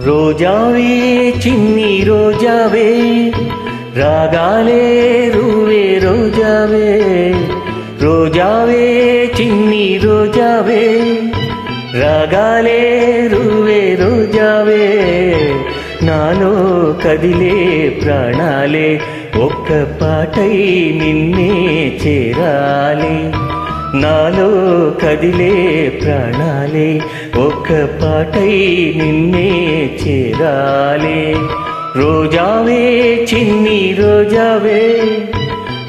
రోజావే చిన్ని రోజావే రాగాలే రూవే రోజావే. రోజావే చిన్ని రోజావే రాగాలే రూవే రోజావే. నాలో కదిలే ప్రాణాలే ఒక్క పాటై నిన్నే చేరాలి. నాలో కదిలే ప్రాణాలే ఒక్క పాటై నిన్నే చేరాలే. రోజావే చిన్ని రోజావే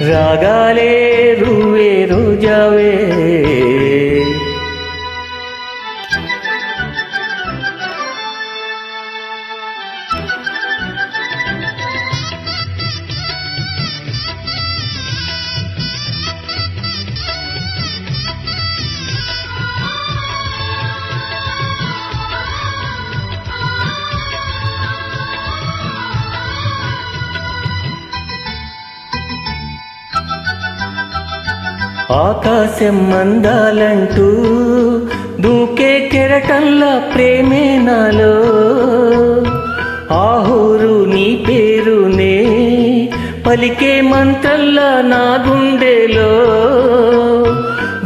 రాగాలే రువే రోజావే. ఆకాశం మందాలంటూ దూకే కెరటల్లా ప్రేమే నాలో. ఆహూరు నీ పేరునే పలికే మంత్రల్లా నా గుండెలో.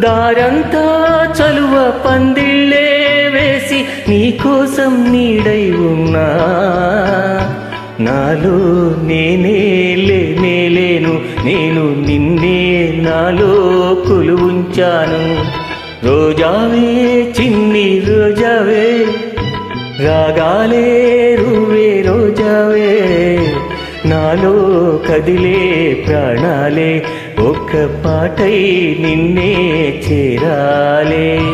దారంతా చలువ పందిళ్ళే వేసి నీకోసం నీడై ఉన్నా. నాలో నేనే లేనే లేను. నేను నిన్నే నాలో కొలువుంచాను. రోజావే చిన్ని రోజావే. రాగాలే రువే రోజావే. నాలో కదిలే ప్రాణాలే. ఒక్క పాటై నిన్నే చేరాలే.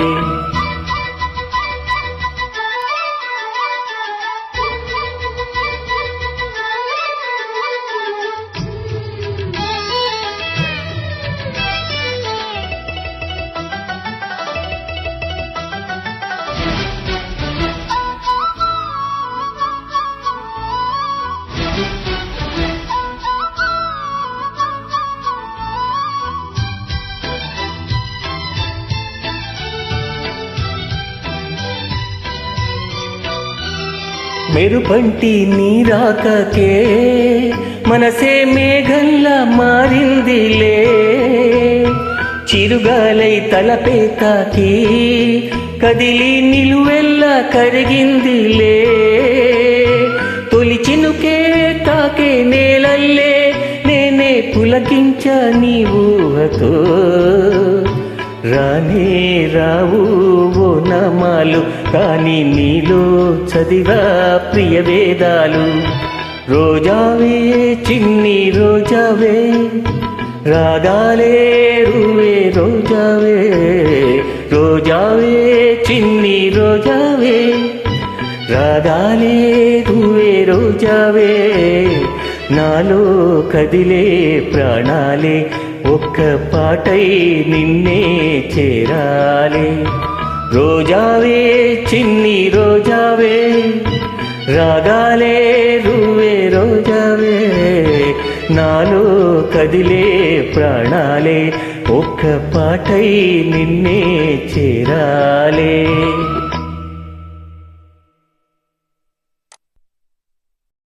మెరుపంటి నీరాకకే మనసే మేఘల్లా మారిందిలే. చిరుగాలై తలపే తాకి కదిలి నిలువెల్లా కరిగిందిలే. తొలి చినుకే తాకే నేలల్లే నేనే పులకించ నీ ఊహతో. రానే రావు ఓ నామాలు కానీ నీలో చదివా ప్రియ వేదాలు. రోజావే చిన్ని రోజావే రాగాలే రువే రోజావే. రోజావే చిన్ని రోజావే రాగాలే రువే రోజావే. నాలో కదిలే ప్రాణాలే ఒక్క పాటై నిన్నే చేరాలి. రోజావే చిన్ని రోజావే రాగాలే రువే రోజావే నాలో కదిలే ప్రాణాలే ఒక్క పాటై నిన్నే చేరాలే.